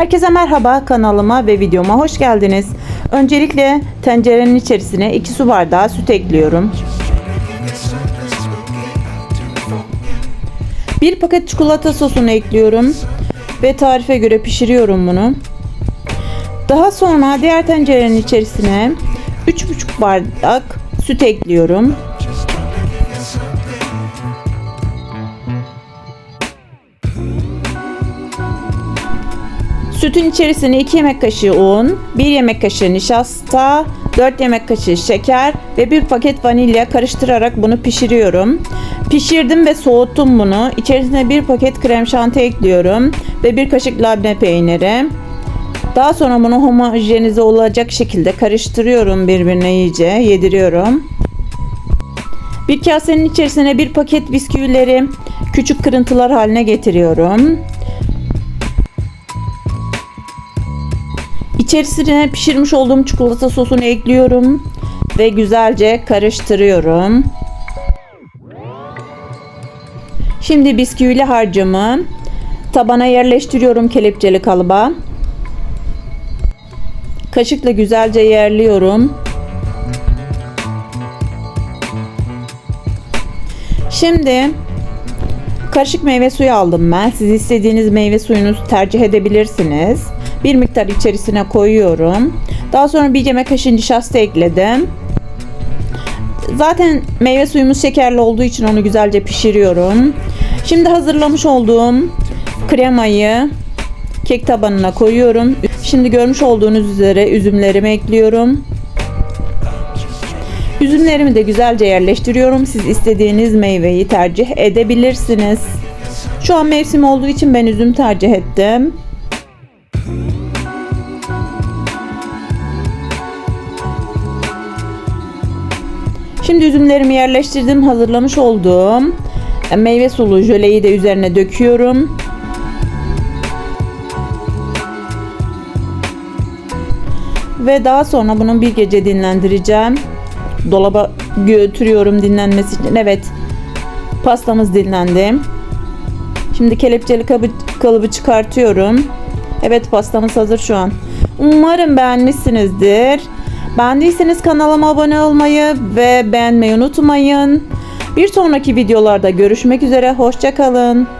Herkese merhaba kanalıma ve videoma hoş geldiniz. Öncelikle tencerenin içerisine 2 su bardağı süt ekliyorum. Bir paket çikolata sosunu ekliyorum ve tarife göre pişiriyorum bunu. Daha sonra diğer tencerenin içerisine 3,5 bardak süt ekliyorum. Sütün içerisine 2 yemek kaşığı un, 1 yemek kaşığı nişasta, 4 yemek kaşığı şeker ve 1 paket vanilya karıştırarak bunu pişiriyorum. Pişirdim ve soğuttum bunu. İçerisine 1 paket krem şanti ekliyorum ve 1 kaşık labne peyniri. Daha sonra bunu homojenize olacak şekilde karıştırıyorum birbirine iyice, yediriyorum. Bir kasenin içerisine bir paket bisküvileri küçük kırıntılar haline getiriyorum. İçerisine pişirmiş olduğum çikolata sosunu ekliyorum ve güzelce karıştırıyorum. Şimdi bisküvili harcımı tabana yerleştiriyorum kelepçeli kalıba. Kaşıkla güzelce yerliyorum. Şimdi karışık meyve suyu aldım ben. Siz istediğiniz meyve suyunu tercih edebilirsiniz. Bir miktar içerisine koyuyorum. Daha sonra bir yemek kaşığı nişasta ekledim. Zaten meyve suyumuz şekerli olduğu için onu güzelce pişiriyorum. Şimdi hazırlamış olduğum kremayı kek tabanına koyuyorum. Şimdi görmüş olduğunuz üzere üzümlerimi ekliyorum. Üzümlerimi de güzelce yerleştiriyorum. Siz istediğiniz meyveyi tercih edebilirsiniz. Şu an mevsim olduğu için ben üzüm tercih ettim. Şimdi üzümlerimi yerleştirdim. Hazırlamış olduğum meyve sulu jöleyi de üzerine döküyorum. Ve daha sonra bunun bir gece dinlendireceğim. Dolaba götürüyorum dinlenmesi için. Evet. Pastamız dinlendi. Şimdi kelepçeli kabı, kalıbı çıkartıyorum. Evet pastamız hazır şu an. Umarım beğenmişsinizdir. Beğendiyseniz kanalıma abone olmayı ve beğenmeyi unutmayın. Bir sonraki videolarda görüşmek üzere. Hoşçakalın.